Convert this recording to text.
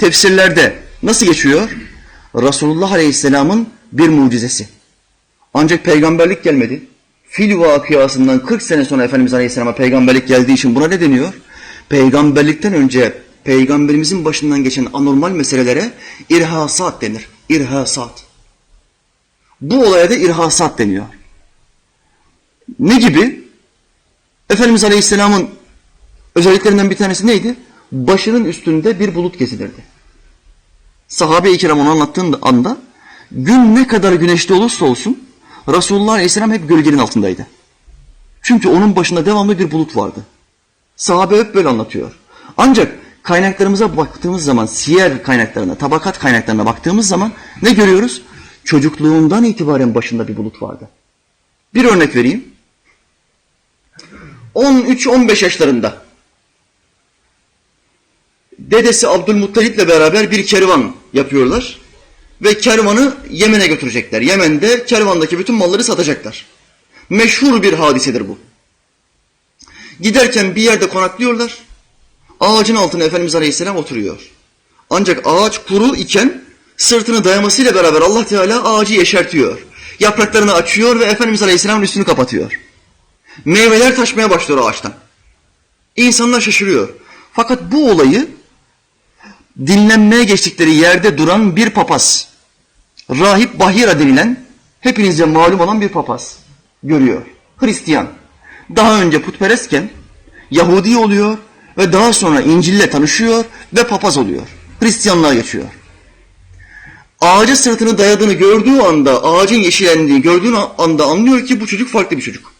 tefsirlerde nasıl geçiyor? Resulullah Aleyhisselam'ın bir mucizesi. Ancak peygamberlik gelmedi. Fil vakıasından 40 sene sonra Efendimiz Aleyhisselam'a peygamberlik geldiği için buna ne deniyor? Peygamberlikten önce peygamberimizin başından geçen anormal meselelere irhasat denir. İrhasat. Bu olaya da irhasat deniyor. Ne gibi? Efendimiz Aleyhisselam'ın özelliklerinden bir tanesi neydi? Başının üstünde bir bulut gezilirdi. Sahabe-i kiram onu anlattığında anda gün ne kadar güneşli olursa olsun Resulullah Aleyhisselam hep gölgenin altındaydı. Çünkü onun başında devamlı bir bulut vardı. Sahabe hep böyle anlatıyor. Ancak kaynaklarımıza baktığımız zaman, siyer kaynaklarına, tabakat kaynaklarına baktığımız zaman ne görüyoruz? Çocukluğundan itibaren başında bir bulut vardı. Bir örnek vereyim. 13-15 yaşlarında dedesi Abdülmuttalip'le beraber bir kervan yapıyorlar. Ve kervanı Yemen'e götürecekler. Yemen'de kervandaki bütün malları satacaklar. Meşhur bir hadisedir bu. Giderken bir yerde konaklıyorlar. Ağacın altına Efendimiz Aleyhisselam oturuyor. Ancak ağaç kuru iken sırtını dayamasıyla beraber Allah Teala ağacı yeşertiyor. Yapraklarını açıyor ve Efendimiz Aleyhisselam'ın üstünü kapatıyor. Meyveler taşmaya başlıyor ağaçtan. İnsanlar şaşırıyor. Fakat bu olayı dinlenmeye geçtikleri yerde duran bir papaz, Rahip Bahira denilen hepinize malum olan bir papaz görüyor. Hristiyan. Daha önce putperestken Yahudi oluyor ve daha sonra İncil'le tanışıyor ve papaz oluyor. Hristiyanlığa geçiyor. Ağaca sırtını dayadığını gördüğü anda, ağacın yeşillendiği gördüğü anda anlıyor ki bu çocuk farklı bir çocuk.